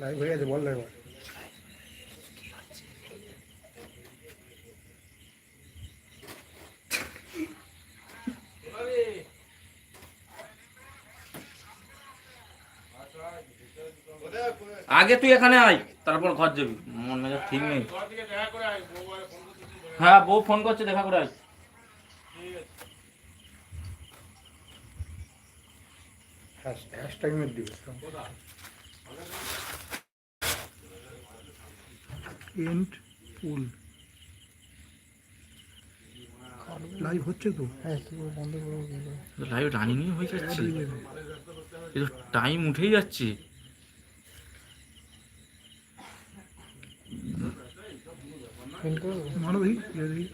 Live হয়ে গেছে, বল এবার আগে তুই এখানে আয়, তারপর ঘর যাবি। মন মেজাজ ঠিক নেই। হ্যাঁ বউ ফোন করছে, দেখা করে আয়। হ্যাশট্যাগ দিবে এন্ড ফুল লাইভ হচ্ছে তো? হ্যাঁ বন্ধ করব লাইভ রানিংই হয়ে যাচ্ছে। এই টাইম উঠেই যাচ্ছে। মানো দেখি